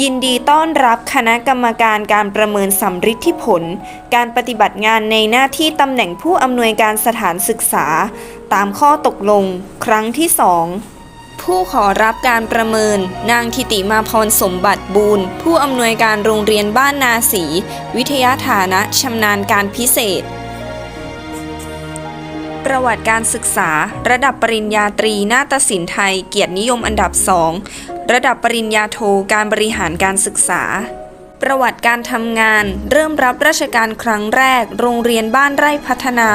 ยินดีต้อนรับคณะกรรมการการประเมินสัมฤทธิผล การปฏิบัติงานในหน้าที่ตำแหน่งผู้อำนวยการสถานศึกษา ตามข้อตกลง ครั้งที่สองผู้ขอรับการประเมิน นางทิติมาพรสมบัติบูรณ์ ผู้อำนวยการโรงเรียนบ้านนาสี วิทยาฐานะชำนาญการพิเศษ ประวัติการศึกษา ระดับปริญญาตรีนาฏศิลป์ไทย เกียรตินิยมอันดับ2 ระดับปริญญาโทการบริหารการศึกษา ประวัติการทำงาน เริ่มรับราชการครั้งแรก โรงเรียนบ้านไร่พัฒนา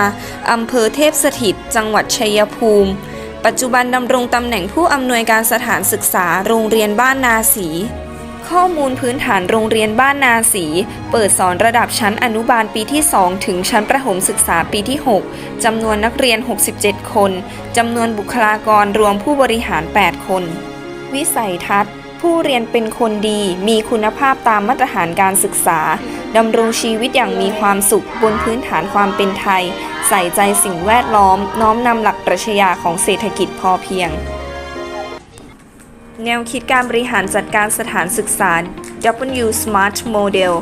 อำเภอเทพสถิต จังหวัดชัยภูมิ ปัจจุบันดำรงตำแหน่งผู้อำนวยการสถานศึกษา โรงเรียนบ้านนาสีข้อมูลพื้นฐานโรงเรียนบ้านนาสี เปิดสอนระดับชั้นอนุบาลปีที่ 2 ถึงชั้นประถมศึกษาปีที่ 6 จำนวนนักเรียน 67 คน จำนวนบุคลากรรวมผู้บริหาร 8 คน วิสัยทัศน์ ผู้เรียนเป็นคนดีมีคุณภาพตามมาตรฐานการศึกษาดำรงชีวิตอย่างมีความสุขบนพื้นฐานความเป็นไทย ใส่ใจสิ่งแวดล้อม น้อมนำหลักปรัชญาของเศรษฐกิจพอเพียง แนวคิดการบริหารจัดการสถานศึกษา W Smart Model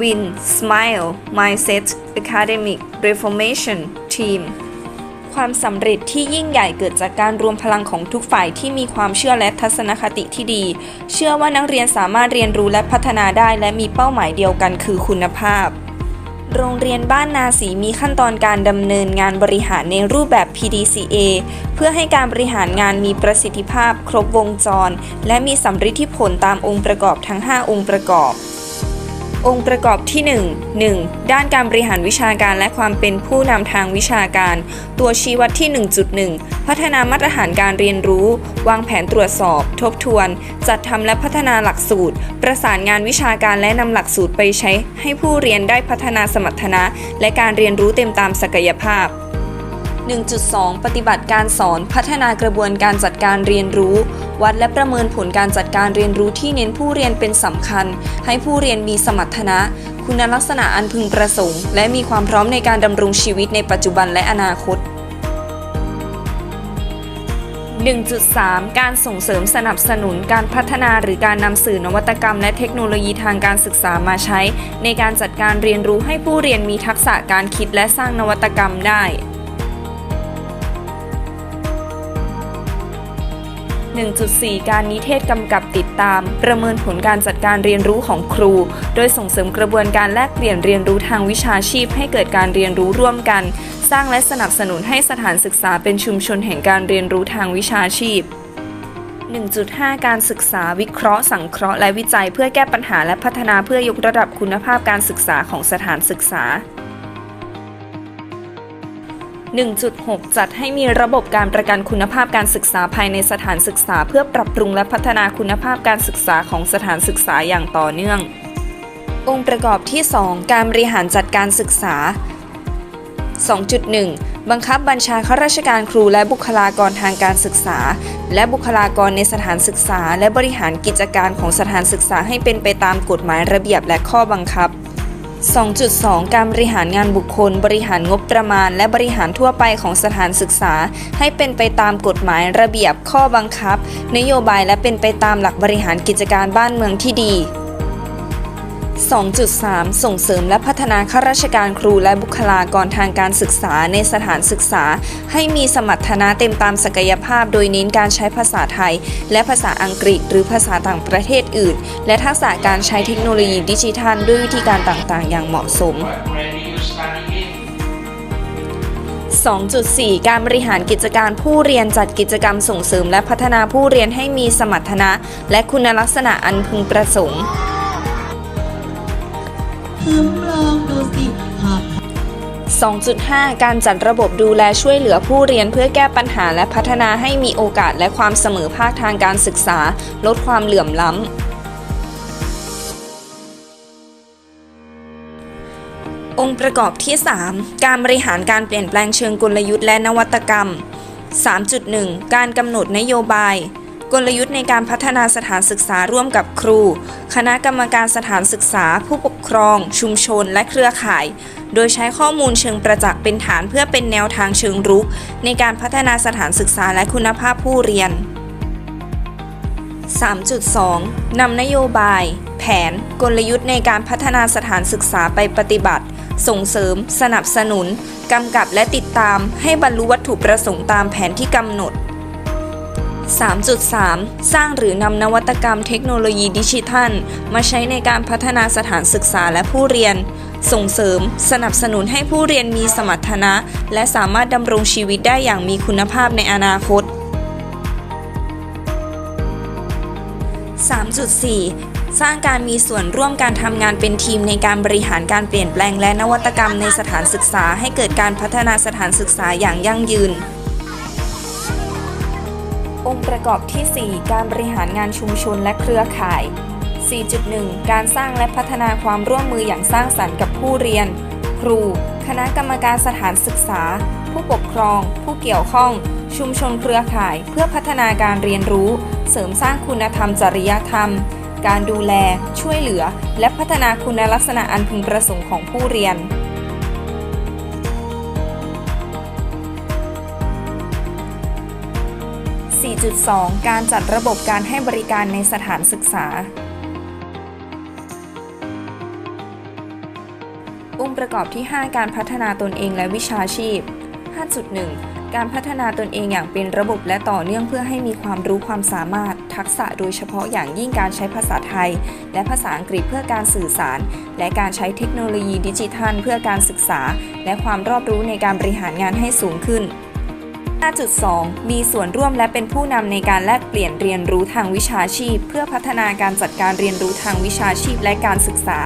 Win Smile Mindset Academic Reformation Team ความสำเร็จที่ยิ่งใหญ่เกิดจากการรวมพลังของทุกฝ่ายที่มีความเชื่อและทัศนคติที่ดี เชื่อว่านักเรียนสามารถเรียนรู้และพัฒนาได้ และมีเป้าหมายเดียวกันคือคุณภาพ โรงเรียนบ้านนาสีมีขั้นตอนการดำเนินงานบริหารในรูปแบบ PDCA เพื่อให้การบริหารงานมีประสิทธิภาพ ครบวงจร และมีสัมฤทธิผลตามองค์ประกอบทั้ง 5 องค์ประกอบ องค์ประกอบที่ 1 1. ด้านการบริหารวิชาการและความเป็นผู้นำทางวิชาการ ตัวชี้วัดที่ 1.1 พัฒนามาตรฐานการเรียนรู้ วางแผนตรวจสอบ ทบทวน จัดทำและพัฒนาหลักสูตร ประสานงานวิชาการและนำหลักสูตรไปใช้ ให้ผู้เรียนได้พัฒนาสมรรถนะ และการเรียนรู้เต็มตามศักยภาพ 1.2 ปฏิบัติการสอนพัฒนากระบวนการจัดการเรียนรู้ วัดและประเมินผลการจัดการเรียนรู้ที่เน้นผู้เรียนเป็นสำคัญ ให้ผู้เรียนมีสมรรถนะ คุณลักษณะอันพึงประสงค์ และมีความพร้อมในการดำรงชีวิตในปัจจุบันและอนาคต 1.3 การส่งเสริมสนับสนุนการพัฒนาหรือการนำสื่อนวัตกรรม และเทคโนโลยีทางการศึกษามาใช้ ในการจัดการเรียนรู้ให้ผู้เรียนมีทักษะการคิดและสร้างนวัตกรรมได้ 1.4 การนิเทศกำกับติดตาม ประเมินผลการจัดการเรียนรู้ของครู โดยส่งเสริมกระบวนการแลกเปลี่ยนเรียนรู้ทางวิชาชีพ ให้เกิดการเรียนรู้ร่วมกัน สร้างและสนับสนุนให้สถานศึกษาเป็นชุมชนแห่งการเรียนรู้ทางวิชาชีพ 1.5 การศึกษาวิเคราะห์ สังเคราะห์และวิจัยเพื่อแก้ปัญหาและพัฒนาเพื่อยกระดับคุณภาพการศึกษาของสถานศึกษา 1.6 จัดให้มีระบบการประกันคุณภาพการศึกษาภายในสถานศึกษา เพื่อปรับปรุงและพัฒนาคุณภาพการศึกษาของสถานศึกษาอย่างต่อเนื่อง องค์ประกอบที่ 2 การบริหารจัดการศึกษา 2.1 บังคับบัญชาข้าราชการครูและบุคลากรทางการศึกษา และบุคลากรในสถานศึกษา และบริหารกิจการของสถานศึกษาให้เป็นไปตามกฎหมายระเบียบและข้อบังคับ 2.2 การบริหารงานบุคคล บริหารงบประมาณ และบริหารทั่วไปของสถานศึกษา ให้เป็นไปตามกฎหมายระเบียบข้อบังคับ นโยบายและเป็นไปตามหลักบริหารกิจการบ้านเมืองที่ดี 2.3 ส่งเสริมและพัฒนาข้าราชการครูและบุคลากรทางการศึกษาในสถานศึกษา ให้มีสมรรถนะเต็มตามศักยภาพ โดยเน้นการใช้ภาษาไทย และภาษาอังกฤษ หรือภาษาต่างประเทศอื่น และทักษะการใช้เทคโนโลยีดิจิทัล ด้วยวิธีการต่างๆ อย่างเหมาะสม 2.4 การบริหารกิจการผู้เรียนจัดกิจกรรมส่งเสริม และพัฒนาผู้เรียนให้มีสมรรถนะ และคุณลักษณะอันพึงประสงค์ คืมลองดูสิหาก 2.5 การจัดระบบดูแลช่วยเหลือผู้เรียนเพื่อแก้ปัญหาและพัฒนาให้มีโอกาสและความเสมอภาคทางการศึกษา ลดความเหลื่อมล้ำองค์ประกอบที่ 3 การบริหารการเปลี่ยนแปลงเชิงกลยุทธ์และนวัตกรรม 3.1 การกำหนดนโยบาย กลยุทธ์ในการพัฒนาสถานศึกษาร่วมกับครู คณะกรรมการสถานศึกษา ผู้ปกครอง ชุมชน และเครือข่าย โดยใช้ข้อมูลเชิงประจักษ์เป็นฐานเพื่อเป็นแนวทางเชิงรุก ในการพัฒนาสถานศึกษาและคุณภาพผู้เรียน 3.2 นำนโยบาย แผน กลยุทธ์ในการพัฒนาสถานศึกษาไปปฏิบัติ ส่งเสริม สนับสนุน กำกับและติดตาม ให้บรรลุวัตถุประสงค์ตามแผนที่กำหนด 3.3 สร้างหรือนำนวัตกรรมเทคโนโลยีดิจิทัล มาใช้ในการพัฒนาสถานศึกษาและผู้เรียน ส่งเสริม สนับสนุนให้ผู้เรียนมีสมรรถนะ และสามารถดำรงชีวิตได้อย่างมีคุณภาพในอนาคต 3.4สร้างการมีส่วนร่วมการทำงานเป็นทีมในการบริหารการเปลี่ยนแปลงและนวัตกรรมในสถานศึกษาให้เกิดการพัฒนาสถานศึกษาอย่างยั่งยืน องค์ประกอบที่ 4 การบริหารงานชุมชนและเครือข่าย 4.1 การสร้างและพัฒนาความร่วมมืออย่างสร้างสรรค์กับผู้เรียน ครู คณะกรรมการสถานศึกษา ผู้ปกครอง ผู้เกี่ยวข้อง ชุมชนเครือข่าย เพื่อพัฒนาการเรียนรู้ เสริมสร้างคุณธรรมจริยธรรม การดูแล ช่วยเหลือ และพัฒนาคุณลักษณะอันพึงประสงค์ของผู้เรียน 4.2 การจัดระบบการให้บริการในสถานศึกษา องค์ประกอบที่ 5 การพัฒนาตนเองและวิชาชีพ 5.1 การพัฒนาตนเองอย่างเป็นระบบและต่อเนื่องเพื่อให้มีความรู้ความสามารถ ทักษะโดยเฉพาะอย่างยิ่งการใช้ภาษาไทย และภาษาอังกฤษเพื่อการสื่อสาร และการใช้เทคโนโลยีดิจิทัล เพื่อการศึกษา และความรอบรู้ในการบริหารงานให้สูงขึ้น 5.2 มีส่วนร่วมและเป็นผู้นำในการแลกเปลี่ยนเรียนรู้ทางวิชาชีพ เพื่อพัฒนาการจัดการเรียนรู้ทางวิชาชีพและการศึกษา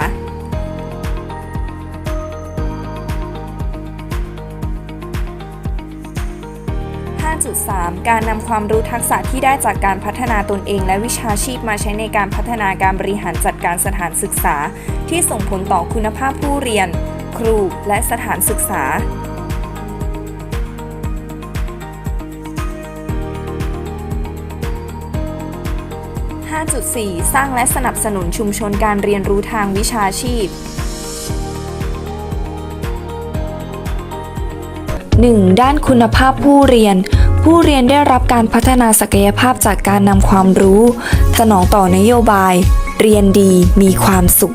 5.3 การนำความรู้ทักษะที่ได้จากการพัฒนาตนเองและวิชาชีพมาใช้ในการพัฒนาการบริหารจัดการสถานศึกษา ที่ส่งผลต่อคุณภาพผู้เรียน ครูและสถานศึกษา 5.4 สร้างและสนับสนุนชุมชนการเรียนรู้ทางวิชาชีพ 1. ด้านคุณภาพผู้เรียน ผู้เรียนได้รับการพัฒนาศักยภาพจากการนำความรู้ สนองต่อนโยบาย เรียนดีมีความสุข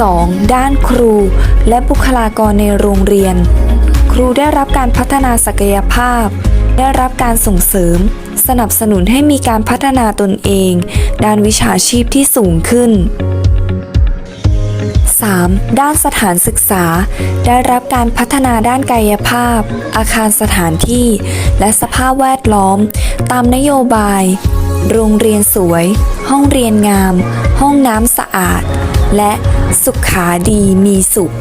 2. ด้านครู และบุคลากรในโรงเรียน ครูได้รับการพัฒนาศักยภาพ ได้รับการส่งเสริม สนับสนุนให้มีการพัฒนาตนเอง ด้านวิชาชีพที่สูงขึ้น 3. ด้านสถานศึกษา ได้รับการพัฒนาด้านกายภาพ อาคารสถานที่ และสภาพแวดล้อม ตามนโยบาย โรงเรียนสวย ห้องเรียนงาม ห้องน้ำสะอาด และ สุขาดีมีสุข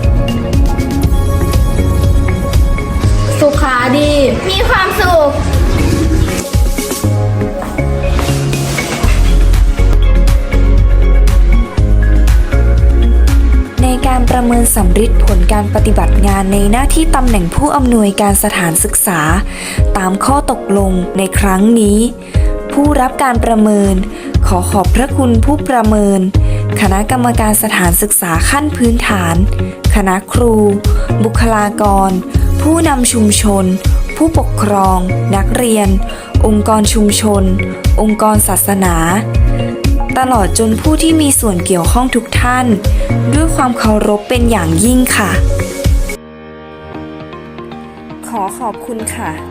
สุขาดี มีความสุข ในการประเมินสำฤทธิ์ผลการปฏิบัติงานในหน้าที่ตำแหน่งผู้อำนวยการสถานศึกษา ตามข้อตกลงในครั้งนี้ ผู้รับการประเมิน ขอขอบพระคุณผู้ประเมิน คณะกรรมการสถานศึกษาขั้นพื้นฐาน คณะครู บุคลากร ผู้นำชุมชน ผู้ปกครอง นักเรียน องค์กรชุมชน องค์กรศาสนา ตลอดจนผู้ที่มีส่วนเกี่ยวข้องทุกท่าน ด้วยความเคารพเป็นอย่างยิ่งค่ะ ขอขอบคุณค่ะ